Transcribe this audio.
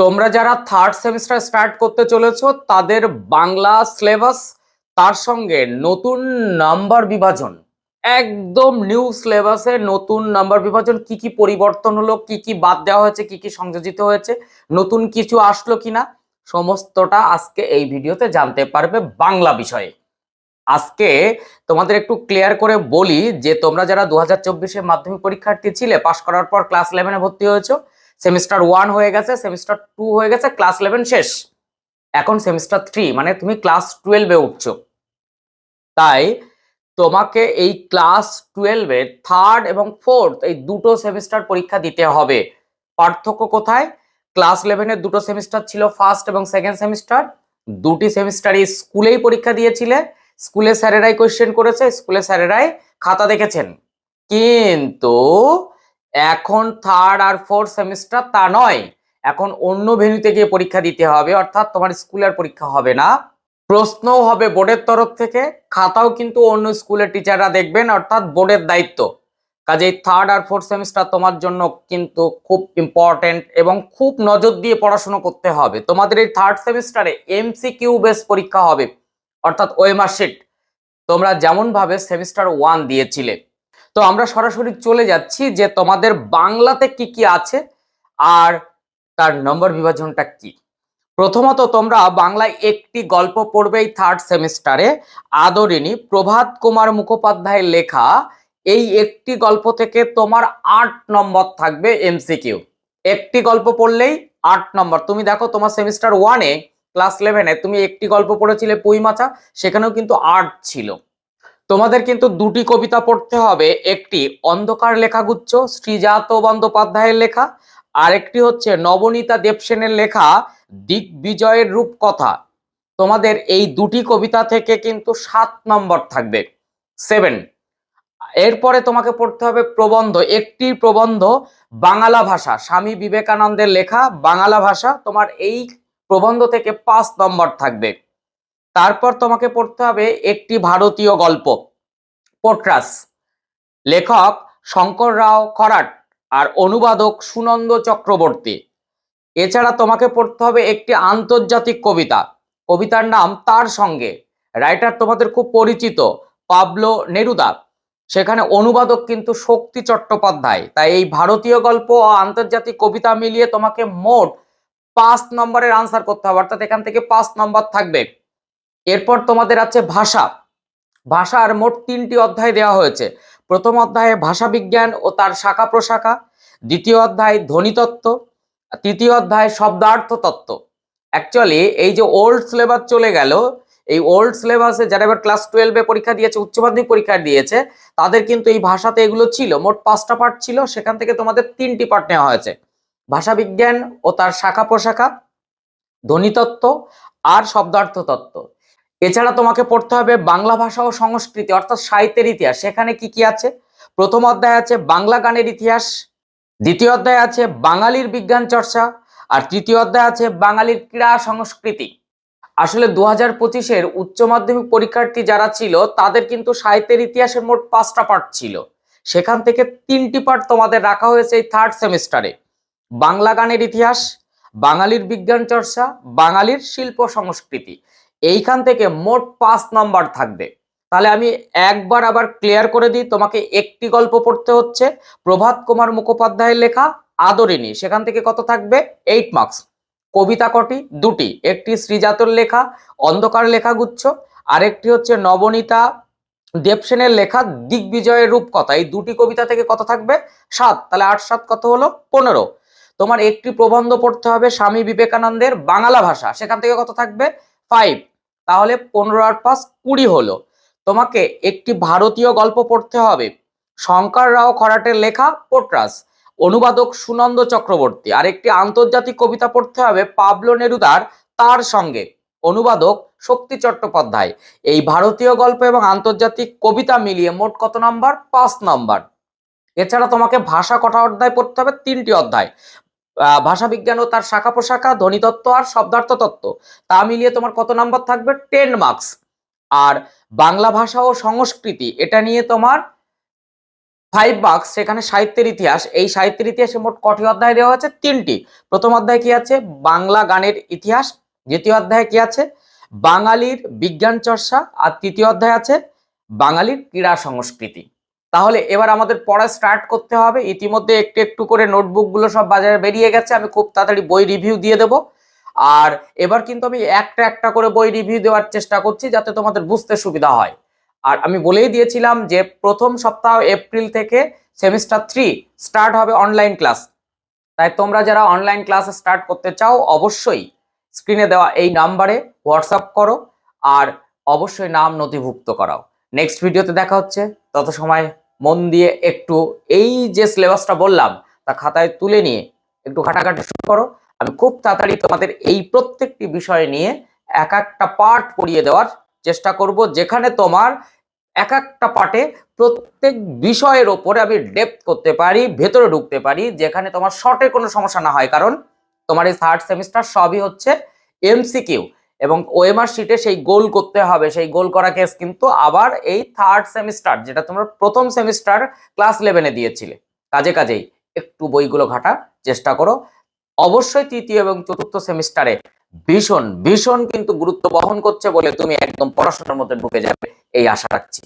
তোমরা যারা third semester start করতে চলেছো, তাদের বাংলা সিলেবাস তার সঙ্গে নতুন নাম্বার বিভাজন, একদম নিউ সিলেবাসে নতুন নাম্বার বিভাজন, কি কি পরিবর্তন হলো, কি কি বাদ দেওয়া হয়েছে, কি কি সংযোজিত হয়েছে, নতুন কিছু আসলো কিনা, সমস্তটা আজকে এই ভিডিওতে জানতে পারবে বাংলা বিষয়ে। আজকে তোমাদের একটু ক্লিয়ার করে বলি যে তোমরা যারা দু হাজার চব্বিশে মাধ্যমিক পরীক্ষার্থী ছিলে, পাশ করার পর ক্লাস ইলেভেনে ভর্তি হয়েছো সেমিস্টার ওয়ান হয়ে গেছে সেমিস্টার টু হয়ে গেছে ক্লাস ইলেভেন শেষ। এখন সেমিস্টার থ্রি মানে তুমি ক্লাস টুয়েলভে উঠছো। তাই তোমাকে এই ক্লাস টুয়েলভে থার্ড এবং ফোর্থ এই দুটো সেমিস্টার পরীক্ষা দিতে হবে। পার্থক্য কোথায়? ক্লাস ইলেভেনের দুটো সেমিস্টার ছিল ফার্স্ট এবং সেকেন্ড সেমিস্টার দুটি সেমিস্টারই স্কুলেই পরীক্ষা দিয়েছিলে। স্কুলে স্যারেরাই কোয়েশ্চেন করেছে, স্কুলে স্যারেরাই খাতা দেখেছেন। কিন্তু এখন থার্ড আর ফোর্থ সেমিস্টার তা নয়। এখন অন্য ভেন্যুতে গিয়ে পরীক্ষা দিতে হবে, অর্থাৎ তোমার স্কুলের পরীক্ষা হবে না। প্রশ্নও হবে বোর্ডের তরফ থেকে, খাতাও কিন্তু অন্য স্কুলের টিচাররা দেখবেন, অর্থাৎ বোর্ডের দায়িত্ব। কাজেই থার্ড আর ফোর্থ সেমিস্টার তোমার জন্য কিন্তু খুব ইম্পর্টেন্ট এবং খুব নজর দিয়ে পড়াশোনা করতে হবে। তোমাদের এই থার্ড সেমিস্টারে এমসিকিউ বেস পরীক্ষা হবে, অর্থাৎ ওয়েমার শিট তোমরা যেমনভাবে সেমিস্টার ওয়ান দিয়েছিলে। তো আমরা সরাসরি চলে যাচ্ছি যে তোমাদের বাংলাতে কি কি আছে আর তার নম্বর বিভাজনটা কি। প্রথমত তোমরা বাংলায় একটি গল্প পড়বে থার্ড সেমিস্টারে আদরিনী প্রভাত কুমার মুখোপাধ্যায়ের লেখা, এই একটি গল্প থেকে তোমার আট নম্বর থাকবে এমসিকিউ। একটি গল্প পড়লেই আট নম্বর। তুমি দেখো তোমার সেমিস্টার ওয়ানে ক্লাস ইলেভেনে তুমি একটি গল্প পড়েছিলে পুইমাচা সেখানেও কিন্তু আট ছিল। তোমাদের কিন্তু দুটি কবিতা পড়তে হবে। একটি অন্ধকার লেখাগুচ্ছ শ্রীজাত বন্দ্যোপাধ্যায়ের লেখা, আরেকটি হচ্ছে নবনীতা দেবসেনের লেখা, দিগ্বিজয়ের রূপকথা। তোমাদের এই দুটি কবিতা থেকে কিন্তু সাত নম্বর থাকবে। সেভেন। এরপরে তোমাকে পড়তে হবে প্রবন্ধ। একটি প্রবন্ধ বাংলা ভাষা। স্বামী বিবেকানন্দের লেখা বাংলা ভাষা। তোমার এই প্রবন্ধ থেকে পাঁচ নম্বর থাকবে। তারপর তোমাকে পড়তে হবে একটি ভারতীয় গল্প। পোট্রাস। লেখক শঙ্কর রাও খরাট আর অনুবাদক সুনন্দ চক্রবর্তী। এছাড়া তোমাকে পড়তে হবে একটি আন্তর্জাতিক কবিতা। কবিতার নাম তার সঙ্গে। রাইটার তোমাদের খুব পরিচিত, পাবলো নেরুদা। সেখানে অনুবাদক কিন্তু শক্তি চট্টোপাধ্যায়। তাই এই ভারতীয় গল্প ও আন্তর্জাতিক কবিতা মিলিয়ে তোমাকে মোট পাঁচ নম্বরের আনসার করতে হবে। অর্থাৎ এখান থেকে পাঁচ নম্বর থাকবে। এরপর তোমাদের আছে ভাষা। ভাষার মোট তিনটি অধ্যায় দেওয়া হয়েছে। প্রথম অধ্যায়ে ভাষা বিজ্ঞান ও তার শাখা প্রশাখা, দ্বিতীয় অধ্যায় ধ্বনিতত্ত্ব, তৃতীয় অধ্যায় শব্দার্থ তত্ত্ব অ্যাকচুয়ালি এই যে ওল্ড সিলেবাস চলে গেল, এই ওল্ড সিলেবাসে যারা এবার ক্লাস টুয়েলভে পরীক্ষা দিয়েছে, উচ্চ মাধ্যমিক পরীক্ষা দিয়েছে, তাদের কিন্তু এই ভাষাতে এগুলো ছিল। মোট পাঁচটা পার্ট ছিল, সেখান থেকে তোমাদের তিনটি পার্ট নেওয়া হয়েছে। ভাষা বিজ্ঞান ও তার শাখা প্রশাখা, ধ্বনিতত্ত্ব আর শব্দার্থ তত্ত্ব এছাড়া তোমাকে পড়তে হবে বাংলা ভাষা ও সংস্কৃতি, অর্থাৎ সাহিত্যের ইতিহাস। সেখানে কি কি আছে? প্রথম অধ্যায় আছে বাংলা গানের ইতিহাস, দ্বিতীয় অধ্যায় আছে বাঙালির বিজ্ঞান চর্চা, আর তৃতীয় অধ্যায় আছে বাঙালির ক্রীড়া সংস্কৃতি। আসলে দু হাজার পঁচিশের উচ্চ মাধ্যমিক পরীক্ষার্থী যারা ছিল, তাদের কিন্তু সাহিত্যের ইতিহাসের মোট পাঁচটা পার্ট ছিল। সেখান থেকে তিনটি পার্ট তোমাদের রাখা হয়েছে এই থার্ড সেমিস্টারে বাংলা গানের ইতিহাস, বাঙালির বিজ্ঞান চর্চা, বাঙালির শিল্প সংস্কৃতি। এইখান থেকে মোট পাঁচ নাম্বার থাকবে। তাহলে আমি একবার আবার ক্লিয়ার করে দিই, তোমাকে একটি গল্প পড়তে হচ্ছে। প্রভাত কুমার মুখোপাধ্যায়ের লেখা আদরিনী সেখান থেকে কত থাকবে? এইট মার্কস কবিতা কটি? দুটি। একটি শ্রীজাতর লেখা, অন্ধকার লেখাগুচ্ছ। আরেকটি হচ্ছে নবনীতা দেবসেনের লেখা, দিগ্বিজয়ের রূপকথা। এই দুটি কবিতা থেকে কত থাকবে? সাত। তাহলে আট, সাত কত হলো? পনেরো। তোমার একটি প্রবন্ধ পড়তে হবে স্বামী বিবেকানন্দের বাংলা ভাষা, সেখান থেকে কত থাকবে? ফাইভ তাহলে পনেরো আর পাঁচ কুড়ি হলো। তোমাকে একটি ভারতীয় গল্প পড়তে হবে। শঙ্কর রাও খরাটের লেখা পোট্রাস। অনুবাদক সুনন্দ চক্রবর্তী। আর একটি আন্তর্জাতিক কবিতা পড়তে হবে পাবলো নেরুদার তার সঙ্গে। অনুবাদক শক্তি চট্টোপাধ্যায়। এই ভারতীয় গল্প এবং আন্তর্জাতিক কবিতা মিলিয়ে মোট কত নাম্বার? পাঁচ নাম্বার। এছাড়া তোমাকে ভাষা কটা অধ্যায় পড়তে হবে? তিনটি অধ্যায়। ভাষা বিজ্ঞান ও তার শাখা প্রশাখা ধ্বনিতত্ত্ব আর শব্দার্থ তত্ত্ব। তা মিলিয়ে তোমার কত নাম্বার থাকবে? টেন মার্কস আর বাংলা ভাষা ও সংস্কৃতি, এটা নিয়ে তোমার ফাইভ মার্কস সেখানে সাহিত্যের ইতিহাস। এই সাহিত্যের ইতিহাসে মোট কটি অধ্যায় দেওয়া আছে তিনটি। প্রথম অধ্যায় কি আছে? বাংলা গানের ইতিহাস। দ্বিতীয় অধ্যায়ে কি আছে? বাঙালির বিজ্ঞান চর্চা। আর তৃতীয় অধ্যায় আছে বাঙালির ক্রীড়া সংস্কৃতি। তাহলে এবার আমাদের পড়া স্টার্ট করতে হবে। ইতিমধ্যে একটু একটু করে নোটবুকগুলো সব বাজারে বেরিয়ে গেছে। আমি খুব তাড়াতাড়ি বই রিভিউ দিয়ে দেবো। আর এবার কিন্তু আমি একটা একটা করে বই রিভিউ দেওয়ার চেষ্টা করছি যাতে তোমাদের বুঝতে সুবিধা হয়। আর আমি বলেই দিয়েছিলাম যে প্রথম সপ্তাহ এপ্রিল থেকে সেমিস্টার থ্রি স্টার্ট হবে অনলাইন ক্লাস তাই তোমরা যারা অনলাইন ক্লাস স্টার্ট করতে চাও, অবশ্যই স্ক্রিনে দেওয়া এই নাম্বারে হোয়াটসঅ্যাপ করো। আর অবশ্যই নাম নথিভুক্ত করাও। নেক্সট ভিডিওতে দেখা হচ্ছে। তত সময় মন দিয়ে একটু এই যে সিলেবাসটা বললাম, তা খাতায় তুলে নিয়ে একটু ঘাটাঘাটি শুরু করো। আমি খুব তাড়াতাড়ি তোমাদের এই প্রত্যেকটি বিষয় নিয়ে এক একটা পার্ট পড়িয়ে দেওয়ার চেষ্টা করব, যেখানে তোমার এক একটা পার্টে প্রত্যেক বিষয়ের ওপরে আমি ডেপথ করতে পারি, ভেতরে ঢুকতে পারি, যেখানে তোমার শর্টে কোনো সমস্যা না হয়। কারণ তোমার এই থার্ড সেমিস্টার সবই হচ্ছে এমসিকিউ এবং ওএমআর শিটে সেই গোল করতে হবে। সেই গোল করা কেস কিন্তু আবার এই থার্ড সেমিস্টার যেটা তোমরা প্রথম সেমিস্টার ক্লাস ইলেভেনে দিয়েছিলে। কাজে কাজেই একটু বইগুলো ঘাটার চেষ্টা করো। অবশ্যই তৃতীয় এবং চতুর্থ সেমিস্টারে ভীষণ ভীষণ কিন্তু গুরুত্ব বহন করছে বলে তুমি একদম পড়াশোনার মধ্যে ঢুকে যাবে, এই আশা রাখছি।